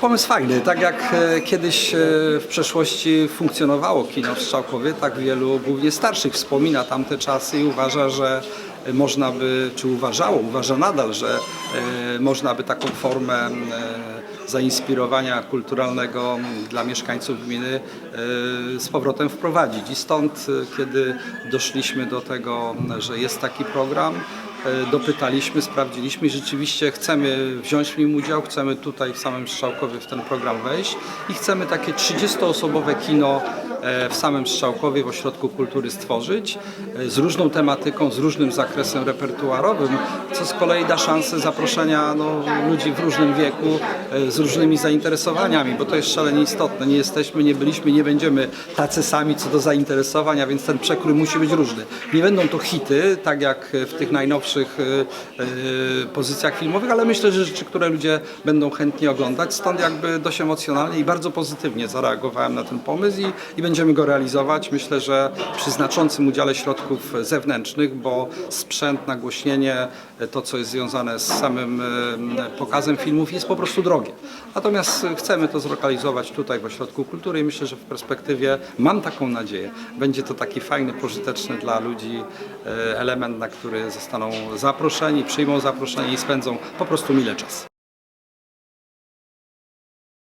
Pomysł fajny. Tak jak e, kiedyś e, w przeszłości funkcjonowało kino w Strzałkowie, tak wielu, głównie starszych, wspomina tamte czasy i uważa, że można by, czy uważało, uważa nadal, że e, można by taką formę zainspirowania kulturalnego dla mieszkańców gminy z powrotem wprowadzić. I stąd, kiedy doszliśmy do tego, że jest taki program, dopytaliśmy, sprawdziliśmy i rzeczywiście chcemy wziąć w nim udział, chcemy tutaj w samym Strzałkowie w ten program wejść i chcemy takie 30-osobowe kino e, w samym Strzałkowie w Ośrodku Kultury stworzyć e, z różną tematyką, z różnym zakresem repertuarowym, co z kolei da szansę zaproszenia no, ludzi w różnym wieku, e, z różnymi zainteresowaniami, bo to jest szalenie istotne. Nie jesteśmy, nie byliśmy, nie będziemy tacy sami co do zainteresowań, a więc ten przekrój musi być różny. Nie będą to hity, tak jak w tych najnowszych e, e, pozycjach filmowych, ale myślę, że rzeczy, które ludzie będą chętnie oglądać. Stąd jakby dość emocjonalnie i bardzo pozytywnie zareagowałem na ten pomysł i, i będziemy go realizować. Myślę, że przy znaczącym udziale środków zewnętrznych, bo sprzęt, nagłośnienie, e, to co jest związane z samym e, pokazem filmów jest po prostu drogie. Natomiast e, chcemy to zlokalizować tutaj w Ośrodku Kultury i myślę, że w perspektywie, mam taką nadzieję, będzie to taki fajny, pożyteczny dla ludzi e, element, na który zostaną zaproszeni, przyjmą zaproszenie i spędzą po prostu mile czas.